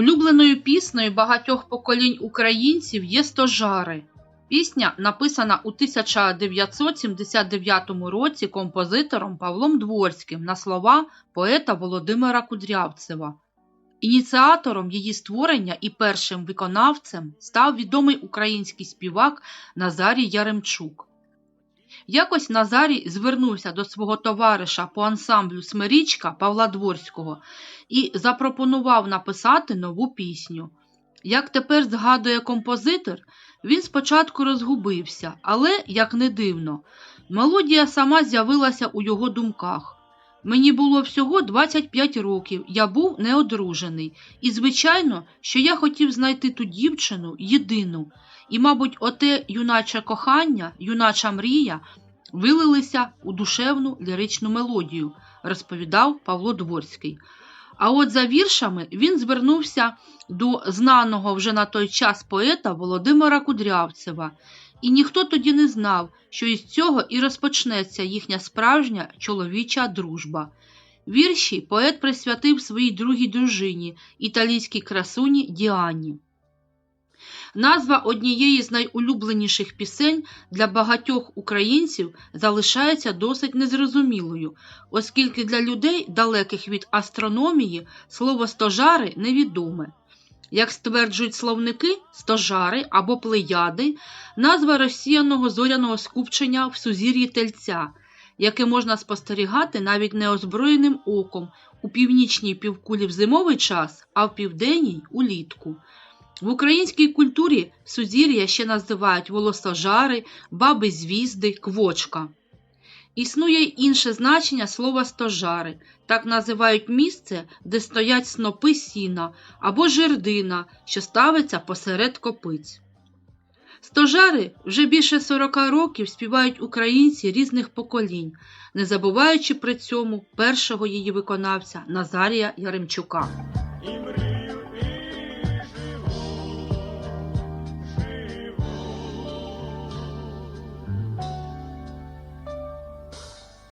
Улюбленою піснею багатьох поколінь українців є Стожари. Пісня написана у 1979 році композитором Павлом Дворським на слова поета Володимира Кудрявцева. Ініціатором її створення і першим виконавцем став відомий український співак Назарій Яремчук. Якось Назарій звернувся до свого товариша по ансамблю Смирічка Павла Дворського і запропонував написати нову пісню. Як тепер згадує композитор, він спочатку розгубився, але, як не дивно, мелодія сама з'явилася у його думках. Мені було всього 25 років, я був неодружений, і, звичайно, що я хотів знайти ту дівчину єдину, і, мабуть, оте юначе кохання, юнача мрія вилилися у душевну ліричну мелодію, розповідав Павло Дворський. А от за віршами він звернувся до знаного вже на той час поета Володимира Кудрявцева, і ніхто тоді не знав, що із цього і розпочнеться їхня справжня чоловіча дружба. Вірші поет присвятив своїй другій дружині, італійській красуні Діані. Назва однієї з найулюбленіших пісень для багатьох українців залишається досить незрозумілою, оскільки для людей, далеких від астрономії, слово стожари невідоме. Як стверджують словники, стожари або плеяди назва розсіяного зоряного скупчення в сузір'ї тельця, яке можна спостерігати навіть неозброєним оком у північній півкулі в зимовий час, а в південній улітку. В українській культурі сузір'я ще називають волосожари, баби звізди, квочка. Існує й інше значення слова стожари. Так називають місце, де стоять снопи сіна або жердина, що ставиться посеред копиць. Стожари вже більше 40 років співають українці різних поколінь, не забуваючи при цьому першого її виконавця Назарія Яремчука.